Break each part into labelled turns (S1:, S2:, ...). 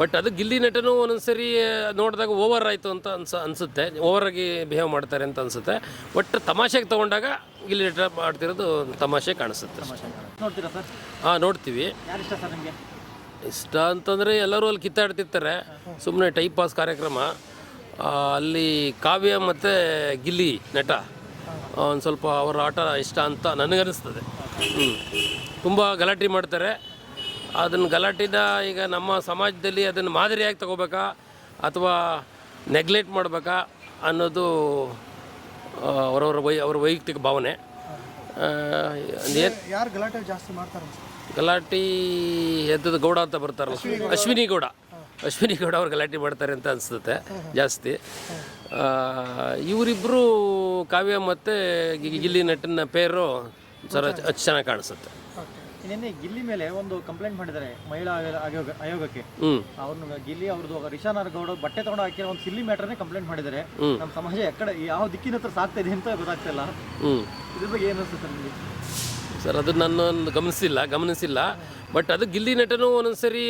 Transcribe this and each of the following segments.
S1: But ಅದು ಗಿಲ್ಲಿ ನಟನು ಒಂದೊಂದ್ಸರಿ ನೋಡಿದಾಗ ಓವರ್ ಆಯಿತು ಅಂತ ಅನ್ಸ ಅನಿಸುತ್ತೆ. ಓವರಾಗಿ ಬಿಹೇವ್ ಮಾಡ್ತಾರೆ ಅಂತ ಅನಿಸುತ್ತೆ. ಬಟ್ ತಮಾಷೆಗೆ ತೊಗೊಂಡಾಗ ಗಿಲ್ಲಿ ನಟ ಮಾಡ್ತಿರೋದು ತಮಾಷೆ ಕಾಣಿಸುತ್ತೆ
S2: ನೋಡ್ತೀರಾ ಸರ್?
S1: ಹಾಂ ನೋಡ್ತೀವಿ.
S2: ಇಷ್ಟ ಸರ್
S1: ಅಂತಂದರೆ ಎಲ್ಲರೂ ಅಲ್ಲಿ ಕಿತ್ತಾಡ್ತಿರ್ತಾರೆ. ಸುಮ್ಮನೆ ಟೈಪ್ ಪಾಸ್ ಕಾರ್ಯಕ್ರಮ. ಅಲ್ಲಿ ಕಾವ್ಯ ಮತ್ತು ಗಿಲ್ಲಿ ನಟ. ಒಂದು ಸ್ವಲ್ಪ ಅವರ ಆಟ ಇಷ್ಟ ಅಂತ ನನಗನ್ನಿಸ್ತದೆ. ಹ್ಞೂ ತುಂಬ ಗಲಾಟೆ ಮಾಡ್ತಾರೆ. ಅದನ್ನು ಗಲಾಟೆನ ಈಗ ನಮ್ಮ ಸಮಾಜದಲ್ಲಿ ಅದನ್ನು ಮಾದರಿಯಾಗಿ ತಗೋಬೇಕಾ ಅಥವಾ ನೆಗ್ಲೆಕ್ಟ್ ಮಾಡಬೇಕಾ ಅನ್ನೋದು ಅವರವರ ವೈ ಅವ್ರ ವೈಯಕ್ತಿಕ ಭಾವನೆ.
S3: ಯಾರು ಗಲಾಟೆ ಜಾಸ್ತಿ ಮಾಡ್ತಾರೆ
S1: ಗಲಾಟಿ ಎದ್ದದ ಗೌಡ ಅಂತ ಬರ್ತಾರಲ್ಲ. ಅಶ್ವಿನಿ ಗೌಡ. ಅಶ್ವಿನಿ ಗೌಡ. ಅವ್ರು ಗಲಾಟೆ ಮಾಡ್ತಾರೆ ಅಂತ ಅನಿಸುತ್ತೆ ಜಾಸ್ತಿ. ಇವರಿಬ್ಬರು ಕಾವ್ಯ ಮತ್ತು ಗಿಲ್ಲಿ ನಟನ ಪೇರು ಸರ ಚೆನ್ನಾಗಿ ಕಾಣಿಸುತ್ತೆ.
S2: ನಿನ್ನೆ ಗಿಲ್ಲಿ ಮೇಲೆ ಒಂದು ಕಂಪ್ಲೇಂಟ್ ಮಾಡಿದ್ದಾರೆ ಮಹಿಳಾ ಆಯೋಗ- ಆಯೋಗ ಆಯೋಗಕ್ಕೆ. ಅವ್ರನ್ನ ಗಿಲ್ಲಿ ಅವ್ರದ್ದು ರಿಷಾನಾರ್ ಗೌಡ ಬಟ್ಟೆ ತಗೊಂಡು ಹಾಕಿರೋ ಒಂದು ಸಿಲ್ಲಿ ಮ್ಯಾಟರ್ನೇ ಕಂಪ್ಲೇಂಟ್ ಮಾಡಿದ್ದಾರೆ. ನಮ್ಮ ಸಮಾಜ ಎಕ್ಕಡೆ ಯಾವ ದಿಕ್ಕಿನ ಹತ್ರ ಸಾಕ್ತಾ ಇದೆ ಅಂತ ಗೊತ್ತಾಗ್ತಿಲ್ಲ
S1: ಇಲ್ಲ.
S2: ಇದ್ರ ಬಗ್ಗೆ ಏನು ಅನ್ಸುತ್ತೆ ಸರ್ ನಿಮಗೆ?
S1: ಸರ್, ಅದು ನಾನು ಗಮನಿಸಿಲ್ಲ ಗಮನಿಸಿಲ್ಲ. ಬಟ್ ಅದು ಗಿಲ್ಲಿ ನಟನು ಒಂದೊಂದ್ಸರಿ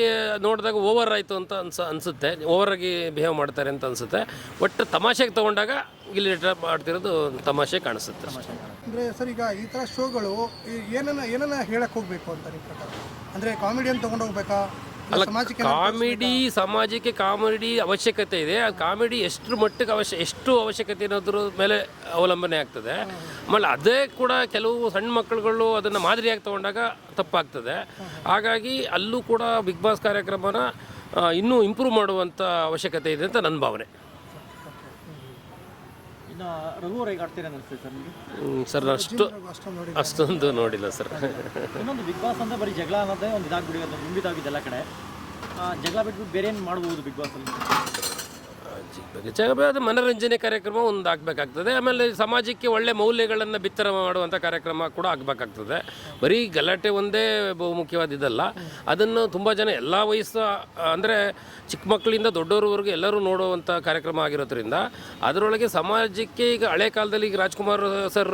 S1: ನೋಡಿದಾಗ ಓವರ್ ಆಯಿತು ಅಂತ ಅನ್ಸ, ಅನಿಸುತ್ತೆ. ಓವರಾಗಿ ಬಿಹೇವ್ ಮಾಡ್ತಾರೆ ಅಂತ ಅನಿಸುತ್ತೆ. ಬಟ್ ತಮಾಷೆಗೆ ತೊಗೊಂಡಾಗ ಗಿಲ್ಲಿ ನಟ ಮಾಡ್ತಿರೋದು ತಮಾಷೆ ಕಾಣಿಸುತ್ತೆ
S3: ಅಂದರೆ ಸರ್, ಈಗ ಈ ಥರ ಶೋಗಳು ಏನನ್ನ ಏನನ್ನ ಹೇಳಕ್ಕೆ ಹೋಗಬೇಕು ಅಂತ ನಿಮ್ಮ ಪ್ರಕಾರ? ಅಂದರೆ ಕಾಮಿಡಿಯನ್ ತೊಗೊಂಡು ಹೋಗ್ಬೇಕಾ? ಸಮಾಜಕ್ಕೆ
S1: ಕಾಮಿಡಿ ಸಮಾಜಕ್ಕೆ ಕಾಮಿಡಿ ಅವಶ್ಯಕತೆ ಇದೆ. ಆ ಕಾಮಿಡಿ ಎಷ್ಟು ಮಟ್ಟಿಗೆ ಅವಶ್ಯ ಎಷ್ಟು ಅವಶ್ಯಕತೆ ಅನ್ನೋದ್ರ ಮೇಲೆ ಅವಲಂಬನೆ ಆಗ್ತದೆ. ಆಮೇಲೆ ಅದೇ ಕೂಡ ಕೆಲವು ಸಣ್ಣ ಮಕ್ಕಳುಗಳು ಅದನ್ನು ಮಾದರಿಯಾಗಿ ತಗೊಂಡಾಗ ತಪ್ಪಾಗ್ತದೆ. ಹಾಗಾಗಿ ಅಲ್ಲೂ ಕೂಡ ಬಿಗ್ ಬಾಸ್ ಕಾರ್ಯಕ್ರಮನ ಇನ್ನೂ ಇಂಪ್ರೂವ್ ಮಾಡುವಂಥ ಅವಶ್ಯಕತೆ ಇದೆ ಅಂತ ನನ್ನ ಭಾವನೆ.
S2: ಇನ್ನು ರಘು ಅವ್ರು ಹೇಗೆ ಆಡ್ತೀರಾ ಅನಿಸ್ತದೆ ಸರ್ ನಿಮಗೆ?
S1: ಸರ್ ಅಷ್ಟು
S3: ಅಷ್ಟೊಂದು ನೋಡಿ
S1: ಅಷ್ಟೊಂದು ನೋಡಿಲ್ಲ ಸರ್.
S2: ಇನ್ನೊಂದು ಬಿಗ್ ಬಾಸ್ ಅಂದ್ರೆ ಬರೀ ಜಗಳ ಅನ್ನೋದೇ ಒಂದು ಇದಾಗ್ಬಿಡಿ ಅದು ಮುಂಬಿತಾಗಿದೆ ಎಲ್ಲ ಕಡೆ. ಆ, ಜಗಳ ಬಿಟ್ಟು ಬೇರೆ ಏನು ಮಾಡ್ಬೋದು ಬಿಗ್ ಬಾಸ್ ಅಲ್ಲಿ?
S1: ಅದು ಮನೋರಂಜನೆ ಕಾರ್ಯಕ್ರಮ ಒಂದು ಆಗಬೇಕಾಗ್ತದೆ. ಆಮೇಲೆ ಸಮಾಜಕ್ಕೆ ಒಳ್ಳೆ ಮೌಲ್ಯಗಳನ್ನು ಬಿತ್ತರ ಮಾಡುವಂಥ ಕಾರ್ಯಕ್ರಮ ಕೂಡ ಆಗಬೇಕಾಗ್ತದೆ. ಬರೀ ಗಲಾಟೆ ಒಂದೇ ಬಹುಮುಖ್ಯವಾದ ಇದಲ್ಲ. ಅದನ್ನು ತುಂಬ ಜನ ಎಲ್ಲ ವಯಸ್ಸು, ಅಂದರೆ ಚಿಕ್ಕ ಮಕ್ಕಳಿಂದ ದೊಡ್ಡವರವರೆಗೂ ಎಲ್ಲರೂ ನೋಡುವಂಥ ಕಾರ್ಯಕ್ರಮ ಆಗಿರೋದ್ರಿಂದ ಅದರೊಳಗೆ ಸಮಾಜಕ್ಕೆ ಈಗ ಹಳೆ ಕಾಲದಲ್ಲಿ ಈಗ ರಾಜ್ಕುಮಾರ್ ಸರ್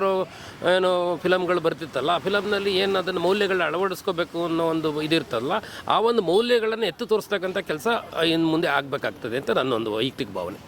S1: ಏನು ಫಿಲಮ್ಗಳು ಬರ್ತಿತ್ತಲ್ಲ, ಆ ಫಿಲಮ್ನಲ್ಲಿ ಏನು ಅದನ್ನು ಮೌಲ್ಯಗಳನ್ನ ಅಳವಡಿಸ್ಕೋಬೇಕು ಅನ್ನೋ ಒಂದು ಇದಿರ್ತಲ್ಲ ಆ ಒಂದು ಮೌಲ್ಯಗಳನ್ನು ಎತ್ತು ತೋರಿಸ್ತಕ್ಕಂಥ ಕೆಲಸ ಇನ್ನು ಮುಂದೆ ಆಗಬೇಕಾಗ್ತದೆ ಅಂತ ನನ್ನೊಂದು ವೈಯಕ್ತಿಕ ಭಾವನೆ